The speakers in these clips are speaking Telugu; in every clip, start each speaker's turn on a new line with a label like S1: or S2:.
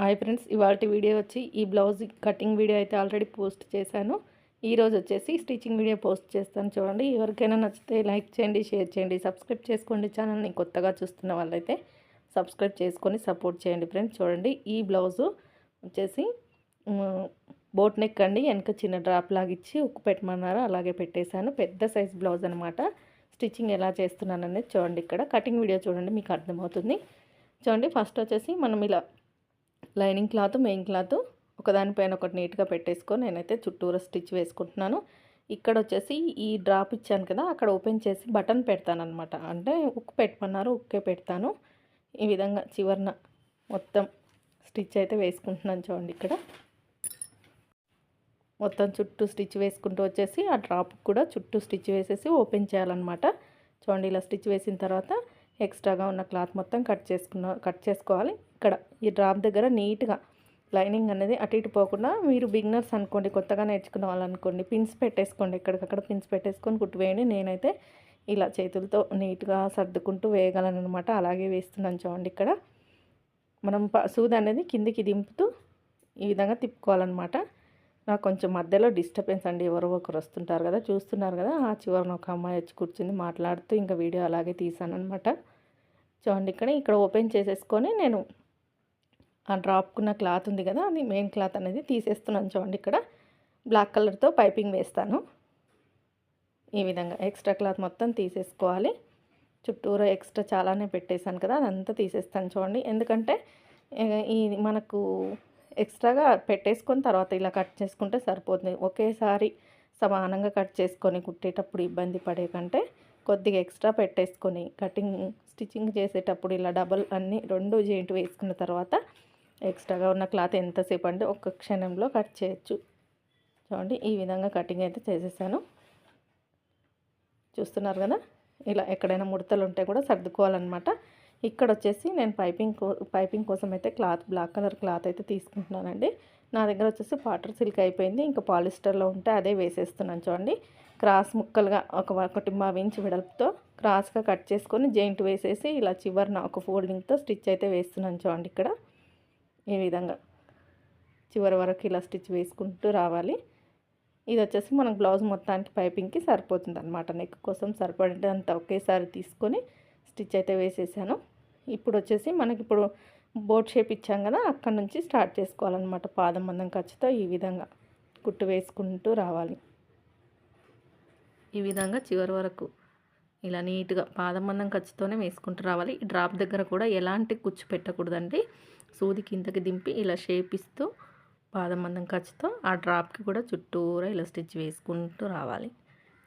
S1: హాయ్ ఫ్రెండ్స్ ఇవాళ వీడియో వచ్చి ఈ బ్లౌజ్ కటింగ్ వీడియో అయితే ఆల్రెడీ పోస్ట్ చేశాను. ఈరోజు వచ్చేసి స్టిచ్చింగ్ వీడియో పోస్ట్ చేస్తాను చూడండి. ఎవరికైనా నచ్చితే లైక్ చేయండి షేర్ చేయండి సబ్స్క్రైబ్ చేసుకోండి ఛానల్ని. కొత్తగా చూస్తున్న వాళ్ళైతే సబ్స్క్రైబ్ చేసుకొని సపోర్ట్ చేయండి ఫ్రెండ్స్. చూడండి ఈ బ్లౌజు వచ్చేసి బోట్ నెక్ అండి. వెనక చిన్న డ్రాప్ లాగిచ్చి ఉక్కు పెట్టమన్నారు. అలాగే పెట్టేశాను. పెద్ద సైజ్ బ్లౌజ్ అనమాట స్టిచ్చింగ్ ఎలా చేస్తున్నాను అనేది చూడండి ఇక్కడ. కటింగ్ వీడియో చూడండి మీకు అర్థమవుతుంది. చూడండి ఫస్ట్ వచ్చేసి మనం ఇలా లైనింగ్ క్లాత్ మెయిన్ క్లాత్ ఒకదానిపైన ఒకటి నీట్గా పెట్టేసుకొని నేనైతే చుట్టూరా స్టిచ్ వేసుకుంటున్నాను. ఇక్కడ వచ్చేసి ఈ డ్రాప్ ఇచ్చాను కదా అక్కడ ఓపెన్ చేసి బటన్ పెడతాను అనమాట అంటే ఉక్కు పెట్టమన్నారు ఉక్కే పెడతాను. ఈ విధంగా చివరిన మొత్తం స్టిచ్ అయితే వేసుకుంటున్నాను చూడండి ఇక్కడ. మొత్తం చుట్టూ స్టిచ్ వేసుకుంటూ వచ్చేసి ఆ డ్రాప్ కూడా చుట్టూ స్టిచ్ వేసేసి ఓపెన్ చేయాలన్నమాట. చూడండి ఇలా స్టిచ్ వేసిన తర్వాత ఎక్స్ట్రాగా ఉన్న క్లాత్ మొత్తం కట్ చేసుకున్న కట్ చేసుకోవాలి. ఇక్కడ ఈ డ్రాప్ దగ్గర నీట్గా లైనింగ్ అనేది అటు ఇటు పోకుండా మీరు బిగినర్స్ అనుకోండి కొత్తగా నేర్చుకున్న వాళ్ళనుకోండి పిన్స్ పెట్టేసుకోండి. ఎక్కడికక్కడ పిన్స్ పెట్టేసుకొని కుట్టివేయండి నేనైతే ఇలా చేతులతో నీట్గా సర్దుకుంటూ వేయగలను అనమాట అలాగే వేస్తున్నాను చూడండి ఇక్కడ. మనం సూది అనేది కిందికి దింపుతూ ఈ విధంగా తిప్పుకోవాలన్నమాట. నాకు కొంచెం మధ్యలో డిస్టర్బెన్స్ అండి. ఎవరో ఒకరు వస్తుంటారు కదా చూస్తున్నారు కదా ఆ చివరిన ఒక అమ్మాయి వచ్చి కూర్చుంది మాట్లాడుతూ ఇంకా వీడియో అలాగే తీసాను అనమాట చూడండి ఇక్కడ ఇక్కడ ఓపెన్ చేసేసుకొని నేను ఆ డ్రాప్కున్న క్లాత్ ఉంది కదా అది మెయిన్ క్లాత్ అనేది తీసేస్తున్నాను చూడండి ఇక్కడ. బ్లాక్ కలర్తో పైపింగ్ వేస్తాను. ఈ విధంగా ఎక్స్ట్రా క్లాత్ మొత్తం తీసేసుకోవాలి. చుట్టూరా ఎక్స్ట్రా చాలానే పెట్టేశాను కదా అదంతా తీసేస్తాను చూడండి. ఎందుకంటే ఈ మనకు ఎక్స్ట్రాగా పెట్టేసుకొని తర్వాత ఇలా కట్ చేసుకుంటే సరిపోతుంది. ఒకేసారి సమానంగా కట్ చేసుకొని కుట్టేటప్పుడు ఇబ్బంది పడే కంటే కొద్దిగా ఎక్స్ట్రా పెట్టేసుకొని కటింగ్ స్టిచ్చింగ్ చేసేటప్పుడు ఇలా డబల్ అన్నీ రెండు జాయింట్ వేసుకున్న తర్వాత ఎక్స్ట్రాగా ఉన్న క్లాత్ ఎంతసేపు అంటే ఒక్క క్షణంలో కట్ చేయొచ్చు. చూడండి ఈ విధంగా కటింగ్ అయితే చేసేసాను. చూస్తున్నారు కదా? ఇలా ఎక్కడైనా ముడతలు ఉంటే కూడా సర్దుకోవాలన్నమాట. ఇక్కడ వచ్చేసి నేను పైపింగ్ కో పైపింగ్ కోసం అయితే క్లాత్ బ్లాక్ కలర్ క్లాత్ అయితే తీసుకుంటున్నానండి. నా దగ్గర వచ్చేసి వాటర్ సిల్క్ అయిపోయింది. ఇంకా పాలిస్టర్లో ఉంటే అదే వేసేస్తున్నాను చూడండి. క్రాస్ ముక్కలుగా ఒక ఒకటి ఇంచు వెడల్పుతో క్రాస్గా కట్ చేసుకొని జెయింట్ వేసేసి ఇలా చివరిన ఒక ఫోల్డింగ్తో స్టిచ్ అయితే వేస్తున్నాను చూడండి ఇక్కడ. ఈ విధంగా చివరి వరకు ఇలా స్టిచ్ వేసుకుంటూ రావాలి. ఇది వచ్చేసి మనకు బ్లౌజ్ మొత్తానికి పైపింగ్కి సరిపోతుంది అనమాట నెక్ కోసం సరిపడేంత ఒకేసారి తీసుకొని స్టిచ్ అయితే వేసేసాను. ఇప్పుడు వచ్చేసి మనకి ఇప్పుడు బోట్ షేప్ ఇచ్చాం కదా అక్కడ నుంచి స్టార్ట్ చేసుకోవాలన్నమాట పాదం మందం ఖర్చుతో ఈ విధంగా కుట్టు వేసుకుంటూ రావాలి. ఈ విధంగా చివరి వరకు ఇలా నీట్గా పాదం మందం ఖర్చుతోనే వేసుకుంటూ రావాలి. ఈ డ్రాప్ దగ్గర కూడా ఎలాంటి కుచ్చు పెట్టకూడదండి. సూది కిందకి దింపి ఇలా షేప్ ఇస్తూ పాదం మందం ఖర్చుతో ఆ డ్రాప్కి కూడా చుట్టూరా ఇలా స్టిచ్ వేసుకుంటూ రావాలి.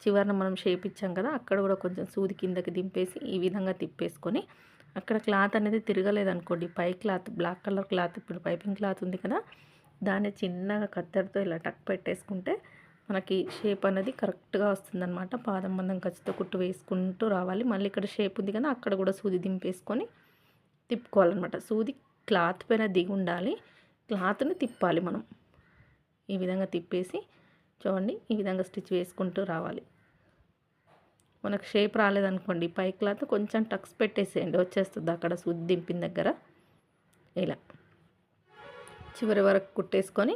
S1: చివరిన మనం షేప్ ఇచ్చాం కదా అక్కడ కూడా కొంచెం సూది కిందకి దింపేసి ఈ విధంగా తిప్పేసుకొని అక్కడ క్లాత్ అనేది తిరగలేదనుకోండి. పై క్లాత్ బ్లాక్ కలర్ క్లాత్ ఇప్పుడు పైపింగ్ క్లాత్ ఉంది కదా దాన్ని చిన్నగా కత్తెరతో ఇలా టక్ పెట్టేసుకుంటే మనకి షేప్ అనేది కరెక్ట్గా వస్తుందన్నమాట. పాదం మందం ఖచ్చితంగా కుట్టు వేసుకుంటూ రావాలి. మళ్ళీ ఇక్కడ షేప్ ఉంది కదా అక్కడ కూడా సూది దింపేసుకొని తిప్పుకోవాలన్నమాట. సూది క్లాత్ పైన దిగి ఉండాలి. క్లాత్ని తిప్పాలి మనం. ఈ విధంగా తిప్పేసి చూడండి ఈ విధంగా స్టిచ్ వేసుకుంటూ రావాలి. మనకు షేప్ రాలేదనుకోండి పై క్లాత్ కొంచెం టక్స్ పెట్టేసేయండి వచ్చేస్తుంది అక్కడ సుద్ది దింపిన దగ్గర. ఇలా. చివరి వరకు కుట్టేసుకొని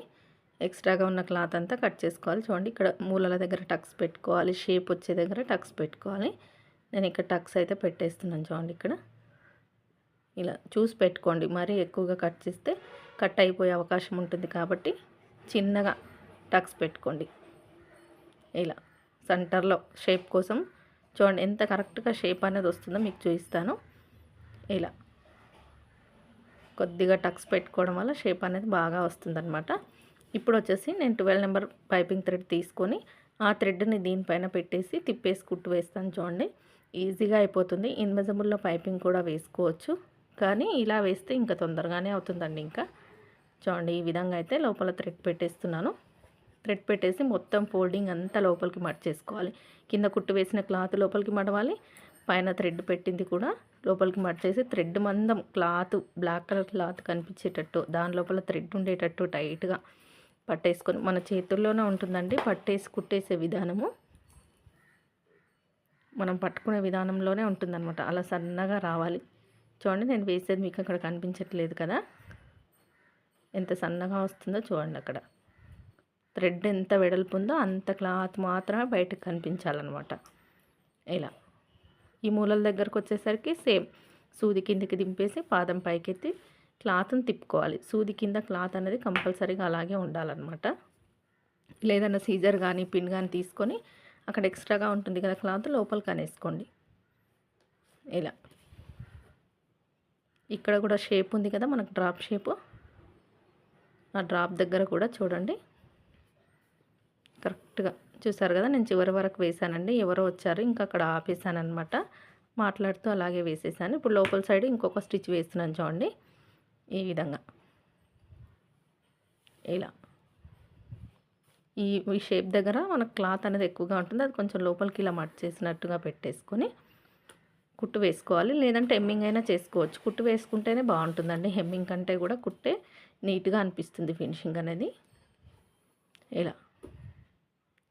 S1: ఎక్స్ట్రాగా ఉన్న క్లాత్ అంతా కట్ చేసుకోవాలి. చూడండి ఇక్కడ మూలల దగ్గర టక్స్ పెట్టుకోవాలి షేప్ వచ్చే దగ్గర టక్స్ పెట్టుకోవాలి. నేను ఇక్కడ టక్స్ అయితే పెట్టేస్తున్నాను చూడండి ఇక్కడ. ఇలా చూసి పెట్టుకోండి మరీ ఎక్కువగా కట్ చేస్తే కట్ అయిపోయే అవకాశం ఉంటుంది కాబట్టి చిన్నగా టక్స్ పెట్టుకోండి. ఇలా. సెంటర్లో షేప్ కోసం చూడండి ఎంత కరెక్ట్గా షేప్ అనేది వస్తుందో మీకు చూపిస్తాను. ఇలా. కొద్దిగా టక్స్ పెట్టుకోవడం వల్ల షేప్ అనేది బాగా వస్తుందన్నమాట. ఇప్పుడు వచ్చేసి నేను ట్వెల్వ్ నెంబర్ పైపింగ్ థ్రెడ్ తీసుకొని ఆ థ్రెడ్ని దీనిపైన పెట్టేసి తిప్పేసి కుట్టు వేస్తాను చూడండి. ఈజీగా అయిపోతుంది. ఇన్విజిబుల్లో పైపింగ్ కూడా వేసుకోవచ్చు. కానీ ఇలా వేస్తే ఇంకా తొందరగానే అవుతుందండి ఇంకా. చూడండి ఈ విధంగా అయితే లోపల థ్రెడ్ పెట్టేస్తున్నాను. థ్రెడ్ పెట్టేసి మొత్తం ఫోల్డింగ్ అంతా లోపలికి మడిచేసుకోవాలి. కింద కుట్టు వేసిన క్లాత్ లోపలికి మడవాలి. పైన థ్రెడ్ పెట్టింది కూడా లోపలికి మడిచేసి థ్రెడ్ మందం క్లాత్ బ్లాక్ కలర్ క్లాత్ కనిపించేటట్టు దాని లోపల థ్రెడ్ ఉండేటట్టు టైట్గా పట్టేసుకొని మన చేతుల్లోనే ఉంటుందండి పట్టేసి కుట్టేసే విధానము. మనం పట్టుకునే విధానంలోనే ఉంటుందన్నమాట. అలా సన్నగా రావాలి. చూడండి నేను వేసేది మీకు అక్కడ కనిపించట్లేదు కదా. ఎంత సన్నగా వస్తుందో చూడండి అక్కడ. థ్రెడ్ ఎంత వెడల్పు ఉందో అంత క్లాత్ మాత్రమే బయటకు కనిపించాలన్నమాట. ఇలా. ఈ మూలల దగ్గరకు వచ్చేసరికి సేమ్. సూది కిందికి దింపేసి పాదం పైకెత్తి క్లాత్ని తిప్పుకోవాలి. సూది కింద క్లాత్ అనేది కంపల్సరీగా అలాగే ఉండాలన్నమాట. లేదన్నా సీజర్ కానీ పిన్ కానీ తీసుకొని అక్కడ ఎక్స్ట్రాగా ఉంటుంది కదా క్లాత్ లోపలికి అనేసుకోండి. ఇలా. ఇక్కడ కూడా షేప్ ఉంది కదా మనకు డ్రాప్ షేపు. ఆ డ్రాప్ దగ్గర కూడా చూడండి. కరెక్ట్గా చూసారు కదా నేను చివరి వరకు వేసానండి. ఎవరో వచ్చారు ఇంకా అక్కడ ఆపేసానమాట మాట్లాడుతూ అలాగే వేసేసాను. ఇప్పుడు లోపల సైడ్ ఇంకొక స్టిచ్ వేస్తున్నాను చూడండి. ఈ విధంగా. ఇలా. ఈ ఈ షేప్ దగ్గర మనకు క్లాత్ అనేది ఎక్కువగా ఉంటుంది. అది కొంచెం లోపలికి ఇలా మట్ చేసినట్టుగా పెట్టేసుకొని కుట్టు వేసుకోవాలి. లేదంటే హెమ్మింగ్ అయినా చేసుకోవచ్చు. కుట్టు వేసుకుంటేనే బాగుంటుందండి. హెమ్మింగ్ కంటే కూడా కుట్టే నీట్గా అనిపిస్తుంది ఫినిషింగ్ అనేది. ఇలా.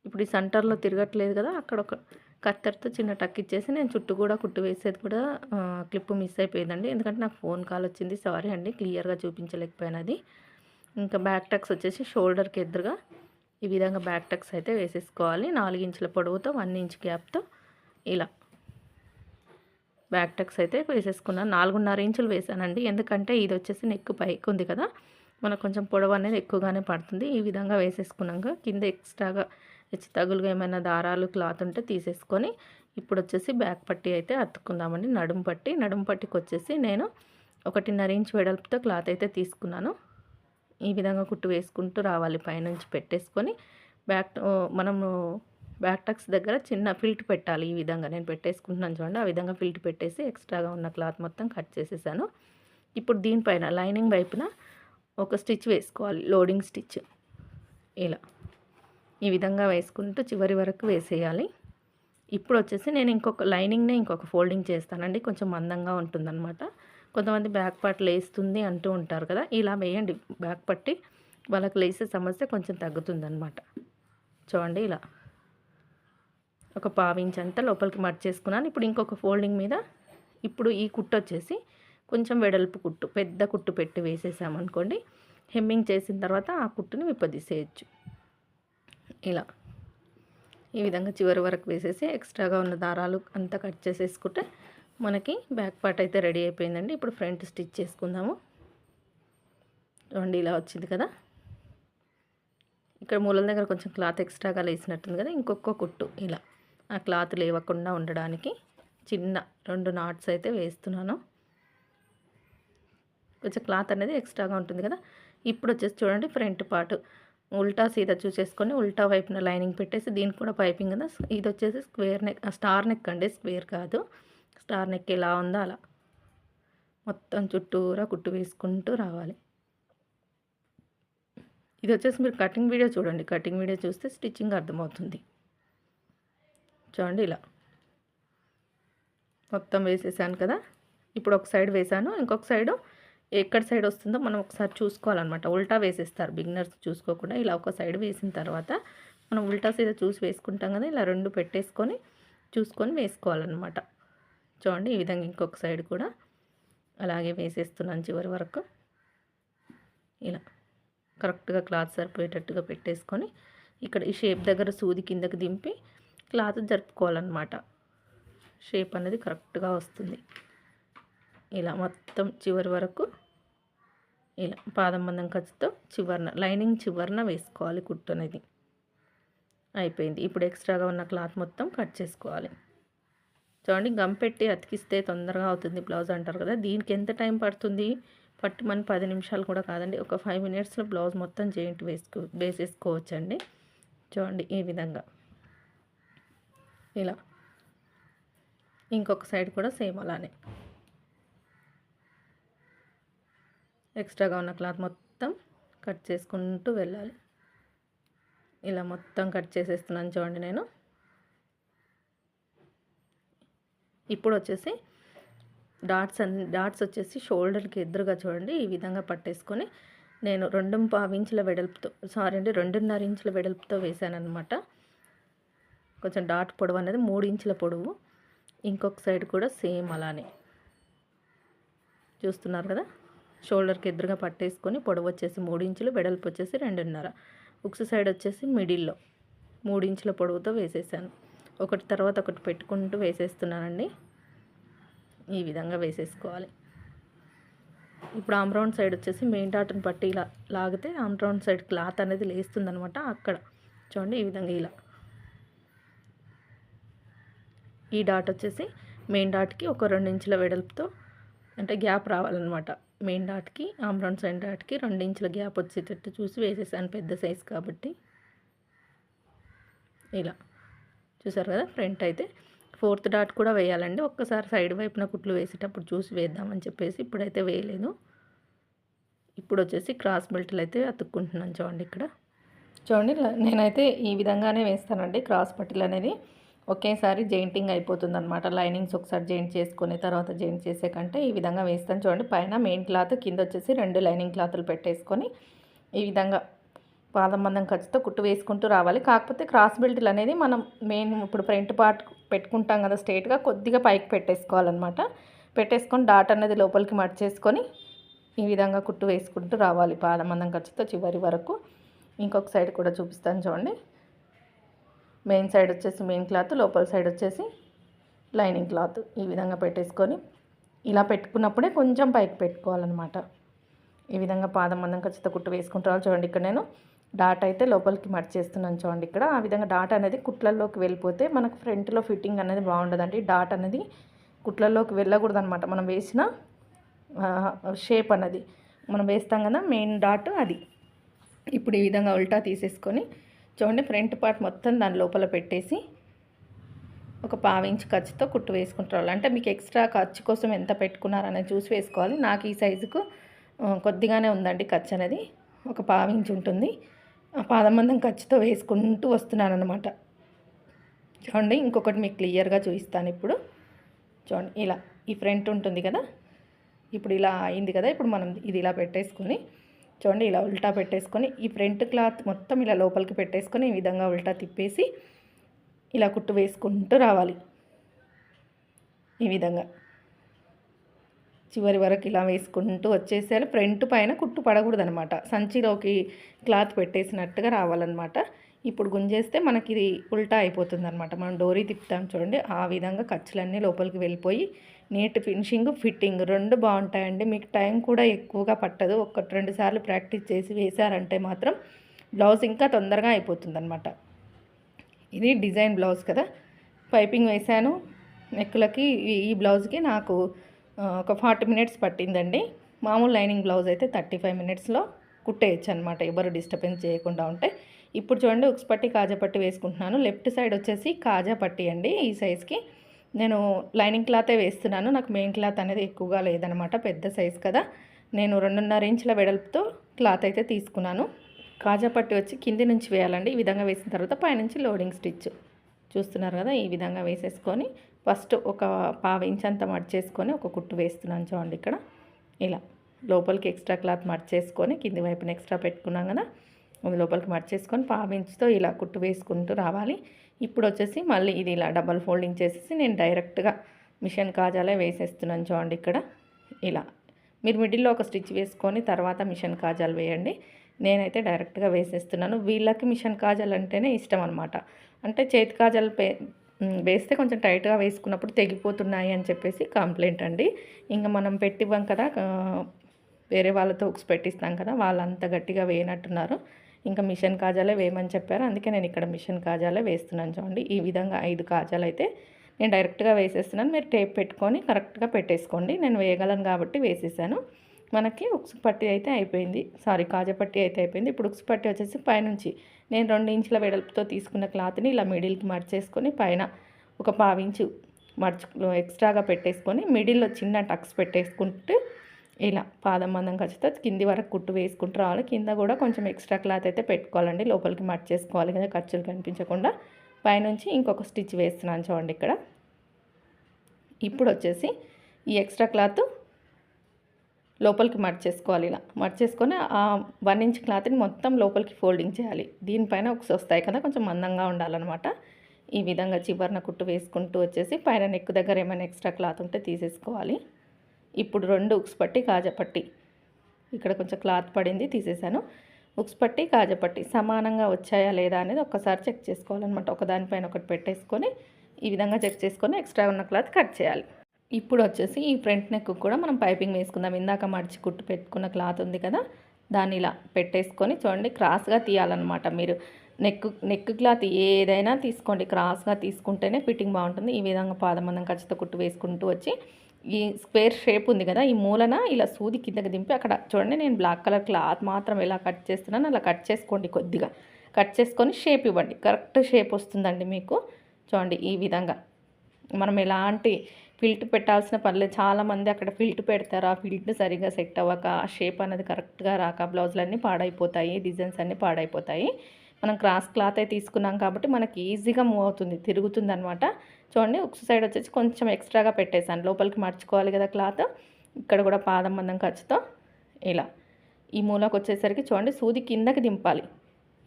S1: ఇప్పుడు ఈ సెంటర్లో తిరగట్లేదు కదా అక్కడ ఒక కత్తెరతో చిన్న టక్ ఇచ్చేసి నేను చుట్టూ కూడా కుట్టు వేసేది కూడా క్లిప్ మిస్ అయిపోయిందండి. ఎందుకంటే నాకు ఫోన్ కాల్ వచ్చింది. సారీ అండి క్లియర్గా చూపించలేకపోయినది ఇంకా బ్యాక్ టక్స్ వచ్చేసి షోల్డర్కి ఎదురుగా ఈ విధంగా బ్యాక్ టక్స్ అయితే వేసేసుకోవాలి. నాలుగు ఇంచుల పొడవుతో వన్ ఇంచ్ గ్యాప్తో ఇలా. బ్యాక్ టక్స్ అయితే వేసేసుకున్నాను. నాలుగున్నర ఇంచులు వేసానండి. ఎందుకంటే ఇది వచ్చేసి నెక్ పైకి ఉంది కదా మనకు కొంచెం పొడవు అనేది ఎక్కువగానే పడుతుంది. ఈ విధంగా వేసేసుకున్నాక కింద ఎక్స్ట్రాగా హెచ్చు తగులుగా ఏమైనా దారాలు క్లాత్ ఉంటే తీసేసుకొని ఇప్పుడు వచ్చేసి బ్యాక్ పట్టి అయితే అతుక్కుందామండి. నడుము పట్టి నడుము పట్టికి వచ్చేసి నేను ఒకటిన్నర ఇంచ్ వెడల్పుతో క్లాత్ అయితే తీసుకున్నాను. ఈ విధంగా కుట్టు వేసుకుంటూ రావాలి పైనుంచి పెట్టేసుకొని. బ్యాక్ మనము బ్యాక్ టక్స్ దగ్గర చిన్న ఫిల్ట్ పెట్టాలి ఈ విధంగా. నేను పెట్టేసుకుంటున్నాను చూడండి ఆ విధంగా ఫిల్ట్ పెట్టేసి ఎక్స్ట్రాగా ఉన్న క్లాత్ మొత్తం కట్ చేసేసాను. ఇప్పుడు దీనిపైన లైనింగ్ వైపున ఒక స్టిచ్ వేసుకోవాలి లోడింగ్ స్టిచ్. ఇలా. ఈ విధంగా వేసుకుంటూ చివరి వరకు వేసేయాలి. ఇప్పుడు వచ్చేసి నేను ఇంకొక లైనింగ్నే ఇంకొక ఫోల్డింగ్ చేస్తానండి. కొంచెం మందంగా ఉంటుందన్నమాట. కొంతమంది బ్యాక్ పార్ట్ లేస్తుంది అంటూ ఉంటారు కదా ఇలా వేయండి. బ్యాక్ పట్టి వాళ్ళకి లేసే సమస్య కొంచెం తగ్గుతుందన్నమాట. చూడండి ఇలా. ఒక పావించ్ అంతా లోపలికి మర్చేసుకున్నాను ఇప్పుడు ఇంకొక ఫోల్డింగ్ మీద ఇప్పుడు ఈ కుట్టు వచ్చేసి కొంచెం వెడల్పు కుట్టు పెద్ద కుట్టు పెట్టి వేసేసామనుకోండి హెమ్మింగ్ చేసిన తర్వాత ఆ కుట్టుని విప్పదీసేయచ్చు. ఇలా. ఈ విధంగా చివరి వరకు వేసేసి ఎక్స్ట్రాగా ఉన్న దారాలు అంతా కట్ చేసేసుకుంటే మనకి బ్యాక్ పార్ట్ అయితే రెడీ అయిపోయిందండి. ఇప్పుడు ఫ్రంట్ స్టిచ్ చేసుకుందాము. చూడండి ఇలా వచ్చింది కదా. ఇక్కడ మూలల దగ్గర కొంచెం క్లాత్ ఎక్స్ట్రాగా లేసినట్టుంది కదా ఇంకొక కుట్టు ఇలా. ఆ క్లాత్ లేవకుండా ఉండడానికి చిన్న రెండు నాట్స్ అయితే వేస్తున్నాను. కొంచెం క్లాత్ అనేది ఎక్స్ట్రాగా ఉంటుంది కదా. ఇప్పుడు వచ్చేసి చూడండి ఫ్రంట్ పార్ట్. ఉల్టా సీదా చూసేసుకొని ఉల్టా వైపున లైనింగ్ పెట్టేసి దీనికి కూడా పైపింగ్ కదా ఇది వచ్చేసి స్క్వేర్ నెక్ స్టార్ నెక్ అండి స్క్వేర్ కాదు. స్టార్ నెక్ ఎలా ఉందో అలా. మొత్తం చుట్టూరా కుట్టు వేసుకుంటూ రావాలి. ఇది వచ్చేసి మీరు కటింగ్ వీడియో చూడండి. కటింగ్ వీడియో చూస్తే స్టిచ్చింగ్ అర్థమవుతుంది. చూడండి ఇలా. మొత్తం వేసేసాను కదా. ఇప్పుడు ఒక సైడ్ వేసాను ఇంకొక సైడు ఎక్కడ సైడ్ వస్తుందో మనం ఒకసారి చూసుకోవాలన్నమాట. ఉల్టా వేసేస్తారు బిగినర్స్ చూసుకోకుండా. ఇలా ఒక సైడ్ వేసిన తర్వాత మనం ఉల్టా సీదా చూసి వేసుకుంటాం కదా ఇలా రెండు పెట్టేసుకొని చూసుకొని వేసుకోవాలన్నమాట. చూడండి ఈ విధంగా ఇంకొక సైడ్ కూడా అలాగే వేసేస్తున్నాను చివరి వరకు. ఇలా కరెక్ట్గా క్లాత్ సరిపోయేటట్టుగా పెట్టేసుకొని ఇక్కడ ఈ షేప్ దగ్గర సూది కిందకి దింపి క్లాత్ జరుపుకోవాలన్నమాట. షేప్ అనేది కరెక్ట్గా వస్తుంది. ఇలా మొత్తం చివరి వరకు ఇలా పాదం మందం ఖర్చుతో చివరన లైనింగ్ చివరన వేసుకోవాలి కుట్టు అనేది. అయిపోయింది. ఇప్పుడు ఎక్స్ట్రాగా ఉన్న క్లాత్ మొత్తం కట్ చేసుకోవాలి. చూడండి గమ్ పెట్టి అతికిస్తే తొందరగా అవుతుంది బ్లౌజ్ అంటారు కదా. దీనికి ఎంత టైం పడుతుంది? పట్టుమని పది నిమిషాలు కూడా కాదండి. ఒక ఫైవ్ మినిట్స్లో బ్లౌజ్ మొత్తం జాయింట్ వేసుకో వేసేసుకోవచ్చండి. చూడండి ఈ విధంగా. ఇలా. ఇంకొక సైడ్ కూడా సేమ్ అలానే. ఎక్స్ట్రాగా ఉన్న క్లాత్ మొత్తం కట్ చేసుకుంటూ వెళ్ళాలి. ఇలా మొత్తం కట్ చేసేస్తున్నాను చూడండి నేను. ఇప్పుడు వచ్చేసి డాట్స్ అన్ని డాట్స్ వచ్చేసి షోల్డర్కి ఎదురుగా చూడండి ఈ విధంగా పట్టేసుకొని నేను రెండు ఇంచుల వెడల్పుతో సారీ అండి రెండున్నర ఇంచుల వెడల్పుతో వేసాను అనమాట కొంచెం డాట్ పొడవు అనేది మూడు ఇంచుల పొడవు. ఇంకొక సైడ్ కూడా సేమ్ అలానే. చూస్తున్నారు కదా? షోల్డర్కి ఎదురుగా పట్టేసుకొని పొడవు వచ్చేసి మూడు ఇంచులు వెడల్పు వచ్చేసి రెండున్నర. ఉక్స్ సైడ్ వచ్చేసి మిడిల్లో మూడు ఇంచుల పొడవుతో వేసేసాను. ఒకటి తర్వాత ఒకటి పెట్టుకుంటూ వేసేస్తున్నానండి. ఈ విధంగా వేసేసుకోవాలి. ఇప్పుడు ఆమ్రౌండ్ సైడ్ వచ్చేసి మెయిన్ డాట్ని పట్టి ఇలా లాగితే ఆమ్రౌండ్ సైడ్ క్లాత్ అనేది లేస్తుందనమాట అక్కడ. చూడండి ఈ విధంగా ఇలా. ఈ డాట్ వచ్చేసి మెయిన్ డాట్కి ఒక రెండు ఇంచుల వెడల్పుతో అంటే గ్యాప్ రావాలన్నమాట. మెయిన్ డాట్కి ఆమ్రౌండ్ సైడ్ డాట్కి రెండు ఇంచుల గ్యాప్ వచ్చేటట్టు చూసి వేసేసాను పెద్ద సైజ్ కాబట్టి. ఇలా. చూసారు కదా ఫ్రంట్ అయితే. ఫోర్త్ డాట్ కూడా వేయాలండి. ఒక్కసారి సైడ్ వైపున కుట్లు వేసేటప్పుడు చూసి వేద్దామని చెప్పేసి ఇప్పుడైతే వేయలేదు. ఇప్పుడు వచ్చేసి క్రాస్ బెల్ట్లు అయితే అతుక్కుంటున్నాను చూడండి ఇక్కడ. చూడండి నేనైతే ఈ విధంగానే వేస్తానండి క్రాస్ పట్టిల్ అనేది. ఒకేసారి జెయింటింగ్ అయిపోతుంది అనమాట లైనింగ్స్ ఒకసారి జెయింట్ చేసుకుని తర్వాత జెయింట్ చేసే కంటే ఈ విధంగా వేస్తాను. చూడండి పైన మెయిన్ క్లాత్ కింద వచ్చేసి రెండు లైనింగ్ క్లాతులు పెట్టేసుకొని ఈ విధంగా పాదం మందం ఖర్చుతో కుట్టు వేసుకుంటూ రావాలి. కాకపోతే క్రాస్ బెల్ట్లు అనేది మనం మెయిన్ ఇప్పుడు ఫ్రంట్ పార్ట్ పెట్టుకుంటాం కదా స్ట్రేట్గా కొద్దిగా పైకి పెట్టేసుకోవాలన్నమాట. పెట్టేసుకొని డాట్ అనేది లోపలికి మడిచేసుకొని ఈ విధంగా కుట్టు వేసుకుంటూ రావాలి పాదం మందం ఖర్చుతో చివరి వరకు. ఇంకొక సైడ్ కూడా చూపిస్తాను చూడండి. మెయిన్ సైడ్ వచ్చేసి మెయిన్ క్లాత్ లోపల సైడ్ వచ్చేసి లైనింగ్ క్లాత్ ఈ విధంగా పెట్టేసుకొని ఇలా పెట్టుకున్నప్పుడే కొంచెం పైకి పెట్టుకోవాలన్నమాట. ఈ విధంగా పాదం మందం ఖచ్చితంగా కుట్టు వేసుకుంటారు. చూడండి ఇక్కడ నేను డాట్ అయితే లోపలికి మర్చేస్తున్నాను చూడండి ఇక్కడ. ఆ విధంగా డాట్ అనేది కుట్లల్లోకి వెళ్ళిపోతే మనకు ఫ్రంట్లో ఫిట్టింగ్ అనేది బాగుండదండి. డాట్ అనేది కుట్లల్లోకి వెళ్ళకూడదు అనమాట మనం వేసిన షేప్ అన్నది మనం వేస్తాం కదా మెయిన్ డాట్ అది. ఇప్పుడు ఈ విధంగా ఉల్టా తీసేసుకొని చూడండి ఫ్రంట్ పార్ట్ మొత్తం దాని లోపల పెట్టేసి ఒక పావించి ఖర్చుతో కుట్టు వేసుకుంటారు. అంటే మీకు ఎక్స్ట్రా ఖర్చు కోసం ఎంత పెట్టుకున్నారనేది చూసి వేసుకోవాలి. నాకు ఈ సైజుకు కొద్దిగానే ఉందండి ఖర్చు అనేది. ఒక పావించి ఉంటుంది. ఆ పాదమందం ఖర్చుతో వేసుకుంటూ వస్తున్నాను అనమాట చూడండి ఇంకొకటి మీకు క్లియర్గా చూపిస్తాను ఇప్పుడు. చూడండి ఇలా ఈ ఫ్రంట్ ఉంటుంది కదా. ఇప్పుడు ఇలా అయింది కదా. ఇప్పుడు మనం ఇది ఇలా పెట్టేసుకొని చూడండి ఇలా ఉల్టా పెట్టేసుకొని ఈ ఫ్రంట్ క్లాత్ మొత్తం ఇలా లోపలికి పెట్టేసుకొని ఈ విధంగా ఉల్టా తిప్పేసి ఇలా కుట్టు వేసుకుంటూ రావాలి. ఈ విధంగా. చివరి వరకు ఇలా వేసుకుంటూ వచ్చేసేయాలి. ఫ్రంట్ పైన కుట్టు పడకూడదు అనమాట సంచిలోకి క్లాత్ పెట్టేసినట్టుగా రావాలన్నమాట. ఇప్పుడు గుంజేస్తే మనకి ఇది ఉల్టా అయిపోతుంది అనమాట మనం డోరీ తిప్పుతాం చూడండి ఆ విధంగా ఖర్చులన్నీ లోపలికి వెళ్ళిపోయి నీట్ ఫినిషింగ్ ఫిట్టింగ్ రెండు బాగుంటాయండి. మీకు టైం కూడా ఎక్కువగా పట్టదు. ఒకటి రెండు సార్లు ప్రాక్టీస్ చేసి వేశారంటే మాత్రం బ్లౌజ్ ఇంకా తొందరగా అయిపోతుంది అనమాట ఇది డిజైన్ బ్లౌజ్ కదా. పైపింగ్ వేశాను. నెక్కులకి ఈ బ్లౌజ్కి నాకు ఒక ఫార్టీ మినిట్స్ పట్టిందండి. మామూలు లైనింగ్ బ్లౌజ్ అయితే థర్టీ ఫైవ్ మినిట్స్లో కుట్టేయచ్చు అనమాట ఎవరు డిస్టర్బెన్స్ చేయకుండా ఉంటే. ఇప్పుడు చూడండి ఉక్స్ పట్టి కాజా పట్టి వేసుకుంటున్నాను. లెఫ్ట్ సైడ్ వచ్చేసి కాజా పట్టి అండి ఈ సైజ్కి. నేను లైనింగ్ క్లాతే వేస్తున్నాను. నాకు మెయిన్ క్లాత్ అనేది ఎక్కువగా లేదనమాట. పెద్ద సైజ్ కదా. నేను రెండున్నర ఇంచుల వెడల్పుతో క్లాత్ అయితే తీసుకున్నాను. కాజా పట్టి వచ్చి కింది నుంచి వేయాలండి. ఈ విధంగా వేసిన తర్వాత పైనుంచి లోడింగ్ స్టిచ్. చూస్తున్నారు కదా ఈ విధంగా వేసేసుకొని ఫస్ట్ ఒక పావు ఇంచ్ అంత మడిచేసుకొని ఒక కుట్టు వేస్తున్నాను చూడండి ఇక్కడ. ఇలా లోపలికి ఎక్స్ట్రా క్లాత్ మడిచేసుకొని కింది వైపున ఎక్స్ట్రా పెట్టుకున్నాం కదా. అది లోపలికి మడిచేసుకొని పావు ఇంచుతో ఇలా కుట్టు వేసుకుంటూ రావాలి. ఇప్పుడు వచ్చేసి మళ్ళీ ఇది ఇలా డబల్ ఫోల్డింగ్ చేసేసి నేను డైరెక్ట్గా మిషన్ కాజాలే వేసేస్తున్నాను చూడండి ఇక్కడ. ఇలా. మీరు మిడిల్లో ఒక స్టిచ్ వేసుకొని తర్వాత మిషన్ కాజాలు వేయండి. నేనైతే డైరెక్ట్గా వేసేస్తున్నాను. వీళ్ళకి మిషన్ కాజాలు అంటేనే ఇష్టం అనమాట అంటే చేతి కాజాలు పే వేస్తే కొంచెం టైట్గా వేసుకున్నప్పుడు తెగిపోతున్నాయి అని చెప్పేసి కంప్లైంట్ అండి. ఇంకా మనం పెట్టివ్వం కదా వేరే వాళ్ళతో ఉక్స్ పెట్టిస్తాం కదా వాళ్ళంత గట్టిగా వేయనట్టున్నారు. ఇంకా మిషన్ కాజాలే వేయమని చెప్పారు. అందుకే నేను ఇక్కడ మిషన్ కాజాలే వేస్తున్నాను చూడండి. ఈ విధంగా ఐదు కాజాలు అయితే నేను డైరెక్ట్గా వేసేస్తున్నాను. మీరు టేప్ పెట్టుకొని కరెక్ట్గా పెట్టేసుకోండి. నేను వేయగలను కాబట్టి వేసేసాను. మనకి ఉక్స్ పట్టి అయితే అయిపోయింది. సారీ కాజా పట్టి అయితే అయిపోయింది. ఇప్పుడు ఉక్స్ పట్టి వచ్చేసి పైనుంచి నేను రెండు ఇంచుల వెడల్పుతో తీసుకున్న క్లాత్ని ఇలా మిడిల్కి మర్చేసుకొని పైన ఒక పావించు మర్చు ఎక్స్ట్రాగా పెట్టేసుకొని మిడిల్లో చిన్న టక్స్ పెట్టేసుకుంటూ ఇలా పాదం మందం ఖచ్చితంగా కింది వరకు కుట్టు వేసుకుంటూ రావాలి. కింద కూడా కొంచెం ఎక్స్ట్రా క్లాత్ అయితే పెట్టుకోవాలండి. లోపలికి మర్చేసుకోవాలి కదా ఖర్చులు కనిపించకుండా. పైనుంచి ఇంకొక స్టిచ్ వేస్తున్నాను చూడండి ఇక్కడ. ఇప్పుడు వచ్చేసి ఈ ఎక్స్ట్రా క్లాత్ లోపలికి మర్చేసుకోవాలి ఇలా. మర్చేసుకొని ఆ వన్ ఇంచ్ క్లాత్ని మొత్తం లోపలికి ఫోల్డింగ్ చేయాలి. దీనిపైన ఒకసారి వస్తాయి కదా కొంచెం మందంగా ఉండాలన్నమాట. ఈ విధంగా చివరిన కుట్టు వేసుకుంటూ వచ్చేసి పైన నెక్ దగ్గర ఏమైనా ఎక్స్ట్రా క్లాత్ ఉంటే తీసేసుకోవాలి. ఇప్పుడు రెండు ఉక్స్ పట్టి కాజపట్టి ఇక్కడ కొంచెం క్లాత్ పడింది తీసేసాను. ఉక్స్ పట్టి కాజపట్టి సమానంగా వచ్చాయా లేదా అనేది ఒక్కసారి చెక్ చేసుకోవాలన్నమాట. ఒకదానిపైన ఒకటి పెట్టేసుకొని ఈ విధంగా చెక్ చేసుకొని ఎక్స్ట్రా ఉన్న క్లాత్ కట్ చేయాలి. ఇప్పుడు వచ్చేసి ఈ ఫ్రంట్ నెక్ కూడా మనం పైపింగ్ వేసుకుందాం. ఇందాక మడిచి కుట్టు పెట్టుకున్న క్లాత్ ఉంది కదా దాన్ని ఇలా పెట్టేసుకొని చూడండి క్రాస్గా తీయాలన్నమాట మీరు. నెక్ నెక్ క్లాత్ ఏదైనా తీసుకోండి. క్రాస్గా తీసుకుంటేనే ఫిట్టింగ్ బాగుంటుంది. ఈ విధంగా పాదమందం ఖచ్చితంగా కుట్టు వేసుకుంటూ వచ్చి ఈ స్క్వేర్ షేప్ ఉంది కదా ఈ మూలన ఇలా సూది కిందకి దింపి అక్కడ చూడండి నేను బ్లాక్ కలర్ క్లాత్ మాత్రం ఎలా కట్ చేస్తున్నాను అలా కట్ చేసుకోండి కొద్దిగా. కట్ చేసుకొని షేప్ ఇవ్వండి. కరెక్ట్ షేప్ వస్తుందండి మీకు. చూడండి ఈ విధంగా. మనం ఎలాంటి ఫిల్ట్ పెట్టాల్సిన పర్లేదు చాలామంది అక్కడ ఫిల్ట్ పెడతారు. ఆ ఫిల్ట్ సరిగ్గా సెట్ అవ్వక ఆ షేప్ అనేది కరెక్ట్గా రాక బ్లౌజులు అన్నీ పాడైపోతాయి డిజైన్స్ అన్నీ పాడైపోతాయి. మనం క్రాస్ క్లాత్ అయితే తీసుకున్నాం కాబట్టి మనకి ఈజీగా మూవ్ అవుతుంది తిరుగుతుంది అనమాట చూడండి ఒక సైడ్ వచ్చేసి కొంచెం ఎక్స్ట్రాగా పెట్టేశాను. లోపలికి మర్చుకోవాలి కదా క్లాత్. ఇక్కడ కూడా పాదం మందం ఖర్చుతో ఇలా. ఈ మూలకు వచ్చేసరికి చూడండి సూది కిందకి దింపాలి.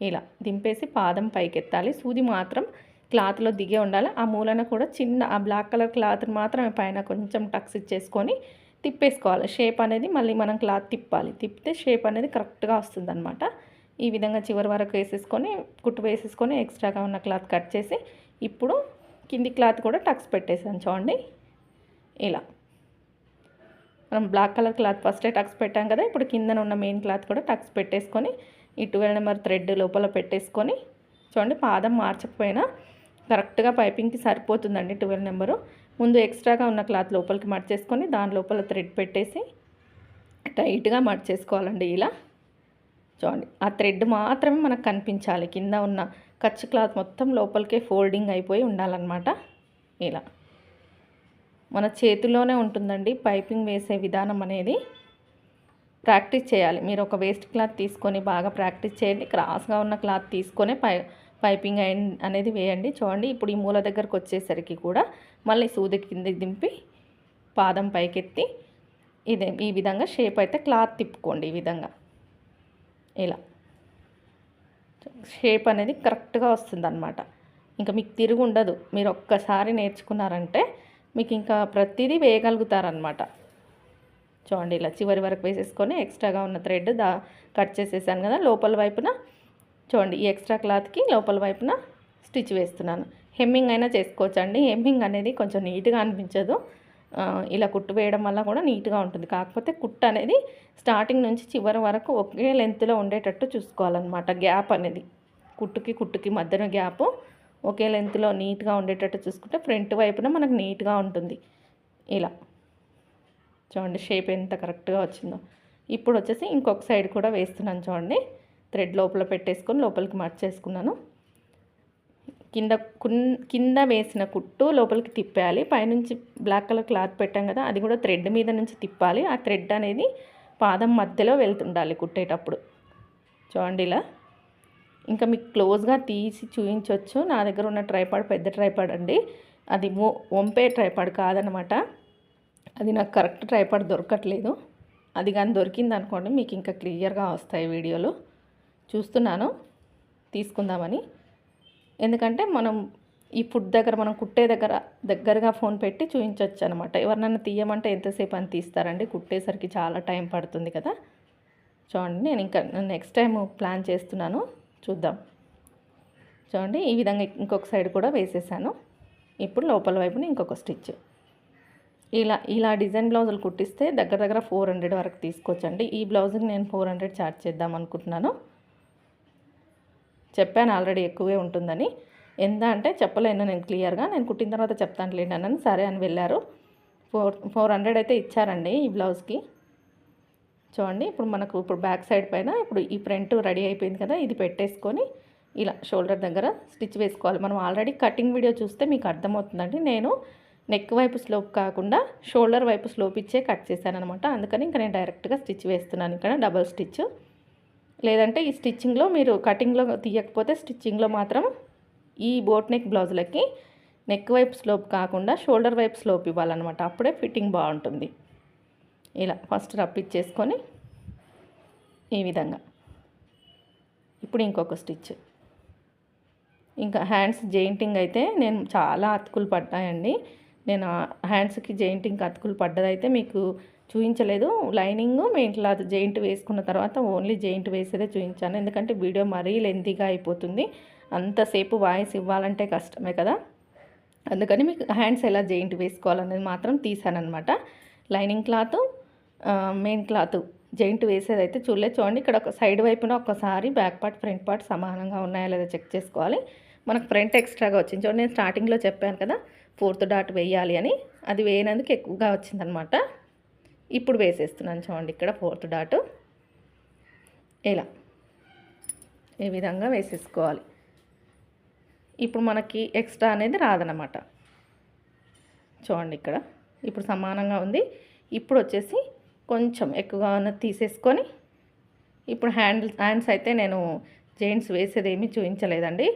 S1: ఇలా దింపేసి పాదం పైకి ఎత్తాలి సూది మాత్రం క్లాత్లో దిగే ఉండాలి. ఆ మూలన కూడా చిన్న ఆ బ్లాక్ కలర్ క్లాత్ మాత్రమే పైన కొంచెం టక్స్ ఇచ్చేసుకొని తిప్పేసుకోవాలి. షేప్ అనేది మళ్ళీ మనం క్లాత్ తిప్పాలి. తిప్పితే షేప్ అనేది కరెక్ట్గా వస్తుంది అనమాట ఈ విధంగా చివరి వరకు వేసేసుకొని కుట్టు వేసేసుకొని ఎక్స్ట్రాగా ఉన్న క్లాత్ కట్ చేసి ఇప్పుడు కింది క్లాత్ కూడా టక్స్ పెట్టేసాను చూడండి. ఇలా. మనం బ్లాక్ కలర్ క్లాత్ ఫస్టే టక్స్ పెట్టాం కదా ఇప్పుడు కిందన ఉన్న మెయిన్ క్లాత్ కూడా టక్స్ పెట్టేసుకొని ఈ ట్వెల్వ్ నెంబర్ థ్రెడ్ లోపల పెట్టేసుకొని చూడండి పాదం మార్చకపోయినా కరెక్ట్గా పైపింగ్కి సరిపోతుందండి ట్వెల్వ్ నెంబరు. ముందు ఎక్స్ట్రాగా ఉన్న క్లాత్ లోపలికి మర్చేసుకొని దాని లోపల థ్రెడ్ పెట్టేసి టైట్గా మర్చేసుకోవాలండి ఇలా. చూడండి ఆ థ్రెడ్ మాత్రమే మనకు కనిపించాలి. కింద ఉన్న కచ్చు క్లాత్ మొత్తం లోపలికే ఫోల్డింగ్ అయిపోయి ఉండాలన్నమాట. ఇలా. మన చేతిలోనే ఉంటుందండి పైపింగ్ వేసే విధానం అనేది. ప్రాక్టీస్ చేయాలి. మీరు ఒక వేస్ట్ క్లాత్ తీసుకొని బాగా ప్రాక్టీస్ చేయండి. క్రాస్గా ఉన్న క్లాత్ తీసుకొని పై పైపింగ్ అనేది వేయండి. చూడండి ఇప్పుడు ఈ మూల దగ్గరకు వచ్చేసరికి కూడా మళ్ళీ సూది కిందకి దింపి పాదం పైకెత్తి ఇదే ఈ విధంగా షేప్ అయితే క్లాత్ తిప్పుకోండి ఈ విధంగా. ఇలా. షేప్ అనేది కరెక్ట్గా వస్తుంది అనమాట ఇంకా మీకు తిరుగు ఉండదు. మీరు ఒక్కసారి నేర్చుకున్నారంటే మీకు ఇంకా ప్రతిదీ వేయగలుగుతారనమాట చూడండి ఇలా చివరి వరకు వేసేసుకొని ఎక్స్ట్రాగా ఉన్న థ్రెడ్ దా కట్ చేసేసాను కదా లోపల వైపున. చూడండి ఈ ఎక్స్ట్రా క్లాత్కి లోపల వైపున స్టిచ్ వేస్తున్నాను. హెమ్మింగ్ అయినా చేసుకోవచ్చండి. హెమ్మింగ్ అనేది కొంచెం నీట్గా అనిపించదు. ఇలా కుట్టు వేయడం వల్ల కూడా నీట్గా ఉంటుంది. కాకపోతే కుట్టు అనేది స్టార్టింగ్ నుంచి చివరి వరకు ఒకే లెంత్లో ఉండేటట్టు చూసుకోవాలన్నమాట గ్యాప్ అనేది. కుట్టుకి కుట్టుకి మధ్యన గ్యాప్ ఒకే లెంత్లో నీట్గా ఉండేటట్టు చూసుకుంటే ఫ్రంట్ వైపున మనకు నీట్గా ఉంటుంది. ఇలా. చూడండి షేప్ ఎంత కరెక్ట్గా వచ్చిందో. ఇప్పుడు వచ్చేసి ఇంకొక సైడ్ కూడా వేస్తున్నాను చూడండి. థ్రెడ్ లోపల పెట్టేసుకొని లోపలికి మర్చేసుకున్నాను. కింద కింద వేసిన కుట్టు లోపలికి తిప్పేయాలి పైనుంచి బ్లాక్ కలర్ క్లాత్ పెట్టాం కదా అది కూడా థ్రెడ్ మీద నుంచి తిప్పాలి. ఆ థ్రెడ్ అనేది పాదం మధ్యలో వెళ్తుండాలి కుట్టేటప్పుడు. చూడండి ఇలా. ఇంకా మీకు క్లోజ్గా తీసి చూపించవచ్చు నా దగ్గర ఉన్న ట్రైపాడ్ పెద్ద ట్రైపాడ్ అండి. అది వంపే ట్రైపాడ్ కాదనమాట. అది నాకు కరెక్ట్ ట్రైపాడ్ దొరకట్లేదు. అది కానీ దొరికింది అనుకోండి మీకు ఇంకా క్లియర్గా వస్తాయి వీడియోలు. చూస్తున్నాను. తీసుకుందామని. ఎందుకంటే మనం ఈ ఫుడ్ దగ్గర మనం కుట్టే దగ్గర దగ్గరగా ఫోన్ పెట్టి చూపించవచ్చు అనమాట ఎవరినైనా తీయమంటే ఎంతసేపు అని తీస్తారండి? కుట్టేసరికి చాలా టైం పడుతుంది కదా? చూడండి నేను ఇంకా నెక్స్ట్ టైం ప్లాన్ చేస్తున్నాను. చూద్దాం. చూడండి ఈ విధంగా ఇంకొక సైడ్ కూడా వేసేసాను. ఇప్పుడు లోపల వైపున ఇంకొక స్టిచ్. ఇలా ఇలా డిజైన్ బ్లౌజులు కుట్టిస్తే దగ్గర దగ్గర ఫోర్ హండ్రెడ్ వరకు తీసుకోవచ్చండి. ఈ బ్లౌజ్కి నేను ఫోర్ హండ్రెడ్ ఛార్జ్ చేద్దాం అనుకుంటున్నాను. చెప్పాను ఆల్రెడీ ఎక్కువే ఉంటుందని. ఎంత అంటే చెప్పలేను నేను క్లియర్గా. నేను కుట్టిన తర్వాత చెప్తాను లేండి అన్నాను సరే అని వెళ్ళారు. ఫోర్ ఫోర్ హండ్రెడ్ అయితే ఇచ్చారండి ఈ బ్లౌజ్కి. చూడండి ఇప్పుడు మనకు ఇప్పుడు బ్యాక్ సైడ్ పైన ఇప్పుడు ఈ ఫ్రంట్ రెడీ అయిపోయింది కదా ఇది పెట్టేసుకొని ఇలా షోల్డర్ దగ్గర స్టిచ్ వేసుకోవాలి. మనం ఆల్రెడీ కటింగ్ వీడియో చూస్తే మీకు అర్థమవుతుందండి. నేను నెక్ వైపు స్లోప్ కాకుండా షోల్డర్ వైపు స్లోప్ ఇచ్చే కట్ చేశాను అనమాట అందుకని ఇంకా నేను డైరెక్ట్గా స్టిచ్ వేస్తున్నాను. ఇక్కడ డబల్ స్టిచ్. లేదంటే ఈ స్టిచ్చింగ్లో మీరు కటింగ్లో తీయకపోతే స్టిచ్చింగ్లో మాత్రం ఈ బోట్ నెక్ బ్లౌజులకి నెక్ వైపు స్లోప్ కాకుండా షోల్డర్ వైపు స్లోప్ ఇవ్వాలన్నమాట. అప్పుడే ఫిట్టింగ్ బాగుంటుంది. ఇలా ఫస్ట్ రప్పిచ్చేసుకొని ఈ విధంగా. ఇప్పుడు ఇంకొక స్టిచ్. ఇంకా హ్యాండ్స్ జెయింటింగ్ అయితే నేను చాలా అతుకులు పడ్డాయండి. నేను హ్యాండ్స్కి జెయింటింగ్ అతుకులు పడ్డదైతే మీకు చూపించలేదు లైనింగ్ మెయిన్ క్లాత్ జెయింట్ వేసుకున్న తర్వాత ఓన్లీ జెయింట్ వేసేదే చూపించాను ఎందుకంటే వీడియో మరీ లెంతీగా అయిపోతుంది. అంతసేపు వాయిస్ ఇవ్వాలంటే కష్టమే కదా. అందుకని మీకు హ్యాండ్స్ ఎలా జెయింట్ వేసుకోవాలనేది మాత్రం తీసానమాట lining cloth main cloth joint వేసేది అయితే చూడలేదు. చూడండి ఇక్కడ ఒక సైడ్ వైపున ఒకసారి బ్యాక్ పార్ట్ ఫ్రంట్ పార్ట్ సమానంగా ఉన్నాయా లేదా చెక్ చేసుకోవాలి. మనకు ఫ్రంట్ ఎక్స్ట్రాగా వచ్చింది. చూడండి నేను స్టార్టింగ్లో చెప్పాను కదా. ఫోర్త్ డాట్ వేయాలి అని అది వేయనందుకు ఎక్కువగా వచ్చిందనమాట. ఇప్పుడు వేసేస్తున్నాను చూడండి ఇక్కడ ఫోర్త్ డాట్. ఇలా. ఈ విధంగా వేసేసుకోవాలి. ఇప్పుడు మనకి ఎక్స్ట్రా అనేది రాదనమాట. చూడండి ఇక్కడ. ఇప్పుడు సమానంగా ఉంది. ఇప్పుడు వచ్చేసి కొంచెం ఎక్కువగా ఉన్నది తీసేసుకొని ఇప్పుడు హ్యాండ్ హ్యాండ్స్ అయితే నేను జెయింట్స్ వేసేది ఏమీ చూపించలేదండి.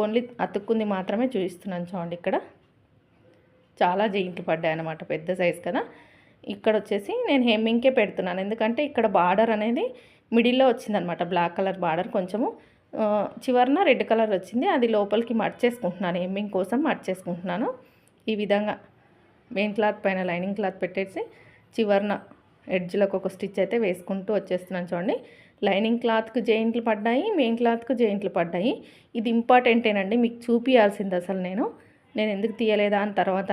S1: ఓన్లీ అతుక్కుంది మాత్రమే చూపిస్తున్నాను చూడండి ఇక్కడ. చాలా జెయింట్లు పడ్డాయి అనమాట పెద్ద సైజ్ కదా. ఇక్కడ వచ్చేసి నేను హెమ్మింగ్కే పెడుతున్నాను. ఎందుకంటే ఇక్కడ బార్డర్ అనేది మిడిల్లో వచ్చిందనమాట బ్లాక్ కలర్ బార్డర్ కొంచెము. చివరన రెడ్ కలర్ వచ్చింది. అది లోపలికి మర్చేసుకుంటున్నాను హెమ్మింగ్ కోసం మర్చేసుకుంటున్నాను ఈ విధంగా మెయిన్ క్లాత్ పైన లైనింగ్ క్లాత్ పెట్టేసి చివరన ఎడ్జ్లకు ఒక స్టిచ్ అయితే వేసుకుంటూ వచ్చేస్తున్నాను చూడండి. లైనింగ్ క్లాత్కు జెయింట్లు పడ్డాయి మెయిన్ క్లాత్కు జెయింట్లు పడ్డాయి. ఇది ఇంపార్టెంటేనండి మీకు చూపించాల్సింది అసలు నేను. నేను ఎందుకు తీయలేదా అని తర్వాత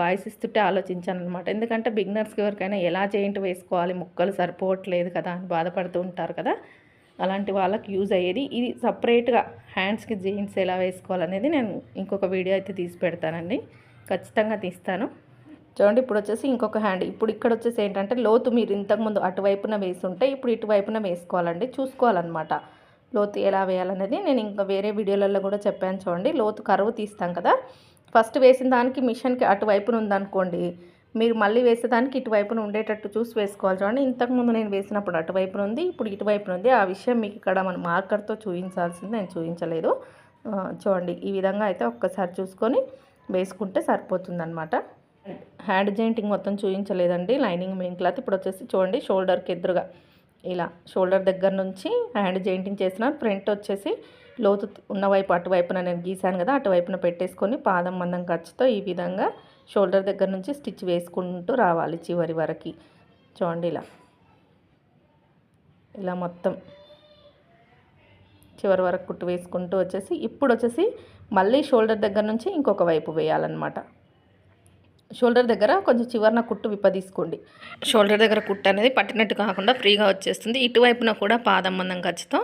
S1: వాయిస్ ఇస్తుంటే ఆలోచించాను అనమాట ఎందుకంటే బిగినర్స్కి ఎవరికైనా ఎలా జెయింట్ వేసుకోవాలి ముక్కలు సరిపోవట్లేదు కదా అని బాధపడుతూ ఉంటారు కదా. అలాంటి వాళ్ళకి యూజ్ అయ్యేది. ఇది సపరేట్గా హ్యాండ్స్కి జీన్స్ ఎలా వేసుకోవాలనేది నేను ఇంకొక వీడియో అయితే తీసి పెడతానండి. ఖచ్చితంగా తీస్తాను. చూడండి ఇప్పుడు వచ్చేసి ఇంకొక హ్యాండ్. ఇప్పుడు ఇక్కడ వచ్చేసి ఏంటంటే లోతు మీరు ఇంతకుముందు అటువైపున వేసుంటే ఇప్పుడు ఇటువైపున వేసుకోవాలండి. చూసుకోవాలన్నమాట. లోతు ఎలా వేయాలనేది నేను ఇంకా వేరే వీడియోలలో కూడా చెప్పాను చూడండి. లోతు కరువు తీస్తాం కదా. ఫస్ట్ వేసిన దానికి మిషన్కి అటువైపున ఉందనుకోండి మీరు మళ్ళీ వేసేదానికి ఇటువైపున ఉండేటట్టు చూసి వేసుకోవాలి చూడండి. ఇంతకుముందు నేను వేసినప్పుడు అటువైపున ఉంది ఇప్పుడు ఇటువైపున ఉంది. ఆ విషయం మీకు ఇక్కడ మన మార్కర్తో చూపించాల్సింది నేను చూపించలేదు. చూడండి ఈ విధంగా అయితే ఒక్కసారి చూసుకొని వేసుకుంటే సరిపోతుందనమాట హ్యాండ్ జాయింటింగ్ మొత్తం చూపించలేదండి లైనింగ్ మెయిన్ క్లాత్. ఇప్పుడు వచ్చేసి చూడండి షోల్డర్కి ఎదురుగా ఇలా షోల్డర్ దగ్గర నుంచి హ్యాండ్ జాయింటింగ్ చేసిన ఫ్రంట్ వచ్చేసి లోతు ఉన్నవైపు అటువైపున నేను గీశాను కదా అటువైపున పెట్టేసుకొని పాదం మందం ఖర్చుతో ఈ విధంగా షోల్డర్ దగ్గర నుంచి స్టిచ్ వేసుకుంటూ రావాలి చివరి వరకు. చూడండి ఇలా. ఇలా మొత్తం చివరి వరకు కుట్టు వేసుకుంటూ వచ్చేసి ఇప్పుడు వచ్చేసి మళ్ళీ షోల్డర్ దగ్గర నుంచి ఇంకొక వైపు వేయాలన్నమాట. షోల్డర్ దగ్గర కొంచెం చివరిన కుట్టు విప్పదీసుకోండి. షోల్డర్ దగ్గర కుట్టు అనేది పట్టినట్టు కాకుండా ఫ్రీగా వచ్చేస్తుంది. ఇటువైపున కూడా పాదం మందం ఖర్చుతో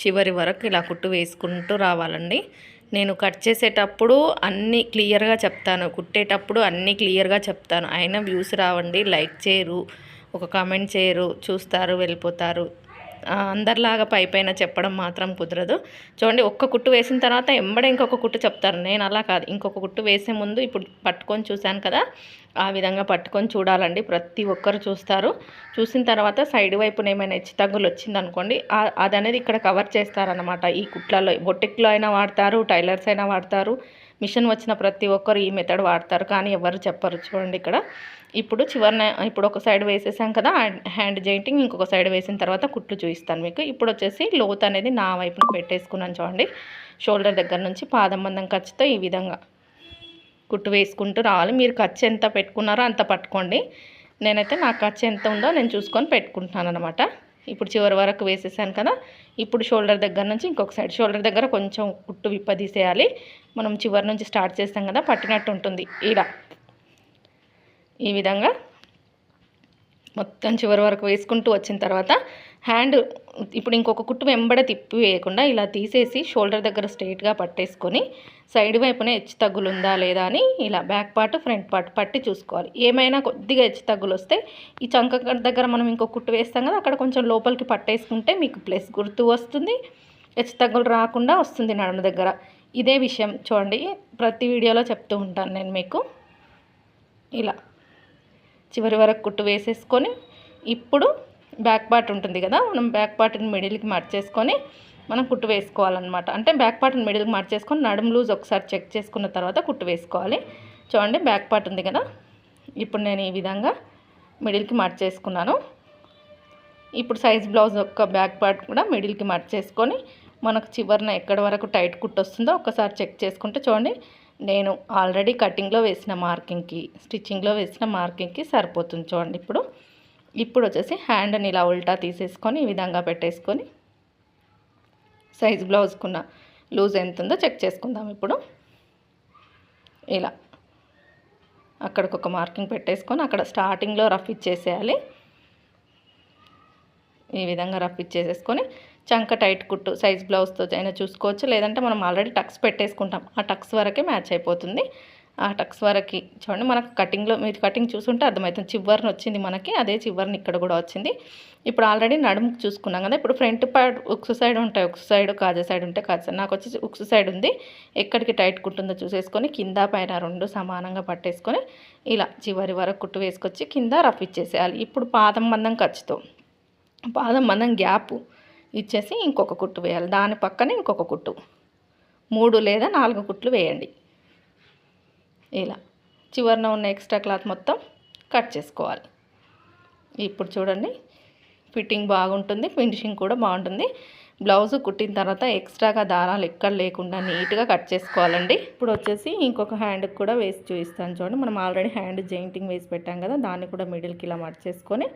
S1: చివరి వరకు ఇలా కుట్టు వేసుకుంటూ రావాలండి. నేను కట్ చేసేటప్పుడు అన్నీ క్లియర్గా చెప్తాను. కుట్టేటప్పుడు అన్నీ క్లియర్గా చెప్తాను. అయినా వ్యూస్ రావండి. లైక్ చేయరు. ఒక కామెంట్ చేయరు. చూస్తారు వెళ్ళిపోతారు. అందరిలాగా పై పైన చెప్పడం మాత్రం కుదరదు. చూడండి ఒక్క కుట్టు వేసిన తర్వాత ఎంబడే ఇంకొక కుట్టు చెప్తారు. నేను అలా కాదు. ఇంకొక కుట్టు వేసే ముందు ఇప్పుడు పట్టుకొని చూశాను కదా ఆ విధంగా పట్టుకొని చూడాలండి. ప్రతి ఒక్కరు చూస్తారు. చూసిన తర్వాత సైడ్ వైపున ఏమైనా హెచ్చు తగ్గులు వచ్చిందనుకోండి అది అనేది ఇక్కడ కవర్ చేస్తారనమాట ఈ కుట్లలో బొట్టెక్లో అయినా వాడతారు టైలర్స్ అయినా వాడతారు. మిషన్ వచ్చిన ప్రతి ఒక్కరు ఈ మెథడ్ వాడతారు. కానీ ఎవరు చెప్పరు చూడండి ఇక్కడ. ఇప్పుడు చివరిన ఇప్పుడు ఒక సైడ్ వేసేసాం కదా హ్యాండ్ జాయింటింగ్ ఇంకొక సైడ్ వేసిన తర్వాత కుట్లు చూపిస్తాను మీకు. ఇప్పుడు వచ్చేసి లోత్ అనేది నా వైపున పెట్టేసుకున్నాను చూడండి. షోల్డర్ దగ్గర నుంచి పాదం మందం ఖర్చుతో ఈ విధంగా కుట్టు వేసుకుంటూ రావాలి. మీరు ఖర్చు ఎంత పెట్టుకున్నారో అంత పట్టుకోండి. నేనైతే నా ఖర్చు ఎంత ఉందో నేను చూసుకొని పెట్టుకుంటున్నాను అనమాట ఇప్పుడు చివరి వరకు వేసేసాను కదా. ఇప్పుడు షోల్డర్ దగ్గర నుంచి ఇంకొక సైడ్ షోల్డర్ దగ్గర కొంచెం కుట్టు విప్పదీసేయాలి మనం చివరి నుంచి స్టార్ట్ చేస్తాం కదా పట్టినట్టు ఉంటుంది. ఇలా ఈ విధంగా మొత్తం చివరి వరకు వేసుకుంటూ వచ్చిన తర్వాత హ్యాండ్ ఇప్పుడు ఇంకొక కుట్టు వెంబడ తిప్పి వేయకుండా ఇలా తీసేసి షోల్డర్ దగ్గర స్ట్రైట్గా పట్టేసుకొని సైడ్ వైపున హెచ్చు తగ్గులు ఉందా లేదా అని ఇలా బ్యాక్ పార్ట్ ఫ్రంట్ పార్ట్ పట్టి చూసుకోవాలి. ఏమైనా కొద్దిగా హెచ్చు తగ్గులు వస్తే ఈ చంక దగ్గర మనం ఇంకొక కుట్టు వేస్తాం కదా అక్కడ కొంచెం లోపలికి పట్టేసుకుంటే మీకు ప్లస్ గుర్తు వస్తుంది. హెచ్చు తగ్గులు రాకుండా వస్తుంది నడుము దగ్గర. ఇదే విషయం చూడండి. ప్రతి వీడియోలో చెప్తూ ఉంటాను నేను మీకు. ఇలా చివరి వరకు కుట్టు వేసేసుకొని ఇప్పుడు బ్యాక్ పార్ట్ ఉంటుంది కదా మనం బ్యాక్ పార్ట్ని మిడిల్కి మార్చేసుకొని మనం కుట్టు వేసుకోవాలన్నమాట. అంటే బ్యాక్ పార్ట్ని మిడిల్కి మార్చేసుకొని నడుము లూజ్ ఒకసారి చెక్ చేసుకున్న తర్వాత కుట్టు వేసుకోవాలి. చూడండి బ్యాక్ పార్ట్ ఉంది కదా. ఇప్పుడు నేను ఈ విధంగా మిడిల్కి మార్చేసుకున్నాను ఇప్పుడు సైజ్ బ్లౌజ్ యొక్క బ్యాక్ పార్ట్ కూడా మిడిల్కి మార్చేసుకొని మనకు చివరిన ఎక్కడి వరకు టైట్ కుట్టు వస్తుందో ఒకసారి చెక్ చేసుకుంటే చూడండి నేను ఆల్రెడీ కటింగ్లో వేసిన మార్కింగ్కి స్టిచ్చింగ్లో వేసిన మార్కింగ్కి సరిపోతుంది చూడండి ఇప్పుడు. ఇప్పుడు వచ్చేసి హ్యాండ్ని ఇలా ఉల్టా తీసేసుకొని ఈ విధంగా పెట్టేసుకొని సైజ్ బ్లౌజ్కున్న లూజ్ ఎంత ఉందో చెక్ చేసుకుందాం ఇప్పుడు. ఇలా. అక్కడికి ఒక మార్కింగ్ పెట్టేసుకొని అక్కడ స్టార్టింగ్లో రఫ్ ఇచ్చేసేయాలి. ఈ విధంగా రఫ్ ఇచ్చేసేసుకొని చంక టైట్ కుట్టు సైజ్ బ్లౌజ్తో అయినా చూసుకోవచ్చు. లేదంటే మనం ఆల్రెడీ టక్స్ పెట్టేసుకుంటాం. ఆ టక్స్ వరకే మ్యాచ్ అయిపోతుంది. ఆ టక్స్ వరకు. చూడండి మనకు కటింగ్లో మీరు కటింగ్ చూసుంటే అర్థమవుతుంది. చివరిని వచ్చింది మనకి అదే చివరిని ఇక్కడ కూడా వచ్చింది. ఇప్పుడు ఆల్రెడీ నడుము చూసుకున్నాం కదా ఇప్పుడు ఫ్రంట్ పార్ట్ ఉక్స్ సైడ్ ఉంటాయి. ఉక్స్ సైడ్ కాజా సైడ్ ఉంటే కాజా సైడ్. నాకు వచ్చేసి ఉక్స్ సైడ్ ఉంది. ఎక్కడికి టైట్ కుట్టుందో చూసేసుకొని కింద పైన రెండు సమానంగా పట్టేసుకొని ఇలా చివరి వరకు కుట్టు వేసుకొచ్చి కింద రఫ్ ఇచ్చేసేయాలి. ఇప్పుడు పాదం మందం ఖర్చుతో. పాదం మందం గ్యాప్ ఇచ్చేసి ఇంకొక కుట్టు వేయాలి. దాని పక్కనే ఇంకొక కుట్టు. మూడు లేదా నాలుగు కుట్లు వేయండి. ఇలా చివరిన ఉన్న ఎక్స్ట్రా క్లాత్ మొత్తం కట్ చేసుకోవాలి. ఇప్పుడు చూడండి ఫిట్టింగ్ బాగుంటుంది ఫినిషింగ్ కూడా బాగుంటుంది. బ్లౌజ్ కుట్టిన తర్వాత ఎక్స్ట్రాగా దారాలు ఎక్కడ లేకుండా నీట్గా కట్ చేసుకోవాలండి. ఇప్పుడు వచ్చేసి ఇంకొక హ్యాండ్కి కూడా వేసి చూపిస్తాను చూడండి. మనం ఆల్రెడీ హ్యాండ్ జెయింటింగ్ వేసి పెట్టాం కదా దాన్ని కూడా మిడిల్కి ఇలా మర్చేసుకొని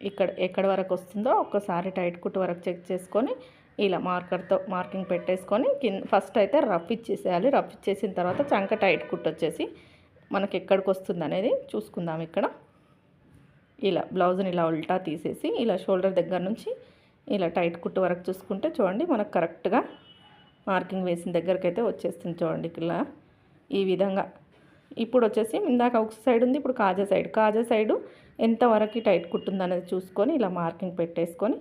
S1: ఇక్కడ ఎక్కడ వరకు వస్తుందో ఒక్కసారి టైట్ కుట్టు వరకు చెక్ చేసుకొని ఇలా మార్కర్తో మార్కింగ్ పెట్టేసుకొని కింద ఫస్ట్ అయితే రఫ్ ఇచ్చేసేయాలి. రఫ్ ఇచ్చేసిన తర్వాత చంక టైట్ కుట్టు వచ్చేసి మనకి ఎక్కడికి వస్తుంది అనేది చూసుకుందాం ఇక్కడ. ఇలా బ్లౌజ్ని ఇలా ఉల్టా తీసేసి ఇలా షోల్డర్ దగ్గర నుంచి ఇలా టైట్ కుట్టు వరకు చూసుకుంటే చూడండి మనకు కరెక్ట్గా మార్కింగ్ వేసిన దగ్గరికి అయితే వచ్చేస్తుంది చూడండి ఇలా ఈ విధంగా ఇప్పుడు వచ్చేసి ఇందాక ఒక సైడ్ ఉంది ఇప్పుడు కాజా సైడ్. కాజా సైడు ఎంతవరకు టైట్ కుట్టుంది అనేది చూసుకొని ఇలా మార్కింగ్ పెట్టేసుకొని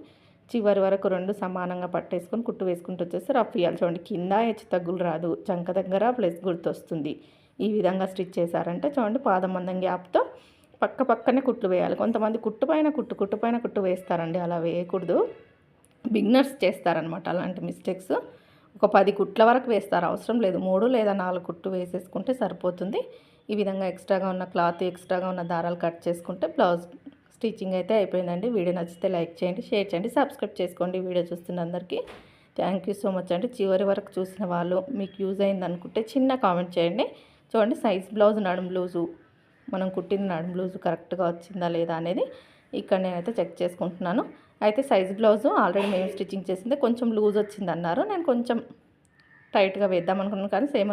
S1: చివరి వరకు రెండు సమానంగా పట్టేసుకొని కుట్టు వేసుకుంటూ వచ్చేసి రఫ్ ఇవ్వాలి చూడండి కింద హెచ్చు తగ్గులు రాదు. చంక దగ్గర ప్లస్ గుర్తు వస్తుంది ఈ విధంగా స్టిచ్ చేశారంటే చూడండి పాదం మందం గ్యాప్తో పక్క పక్కనే కుట్లు వేయాలి. కొంతమంది కుట్టు పైన కుట్టు కుట్టు పైన కుట్టు వేస్తారండి. అలా వేయకూడదు. బిగ్నర్స్ చేస్తారనమాట అలాంటి మిస్టేక్స్. ఒక పది కుట్ల వరకు వేస్తారు. అవసరం లేదు. మూడు లేదా నాలుగు కుట్టు వేసేసుకుంటే సరిపోతుంది. ఈ విధంగా ఎక్స్ట్రాగా ఉన్న క్లాత్ ఎక్స్ట్రాగా ఉన్న దారాలు కట్ చేసుకుంటే బ్లౌజ్ స్టిచ్చింగ్ అయితే అయిపోయిందండి. వీడియో నచ్చితే లైక్ చేయండి షేర్ చేయండి సబ్స్క్రైబ్ చేసుకోండి వీడియో చూస్తున్న అందరికీ థ్యాంక్ యూ సో మచ్ అండి. చివరి వరకు చూసిన వాళ్ళు మీకు యూజ్ అయింది అనుకుంటే చిన్న కామెంట్ చేయండి. చూడండి సైజ్ బ్లౌజ్ నడుము బ్లౌజు మనం కుట్టిన నడుము బ్లౌజు కరెక్ట్గా వచ్చిందా లేదా అనేది ఇక్కడ నేనైతే చెక్ చేసుకుంటున్నాను. అయితే సైజ్ బ్లౌజు ఆల్రెడీ మేము స్టిచ్చింగ్ చేసింది. కొంచెం లూజ్ వచ్చింది అన్నారు నేను కొంచెం టైట్గా వేద్దాం అనుకున్నాను కానీ సేమ్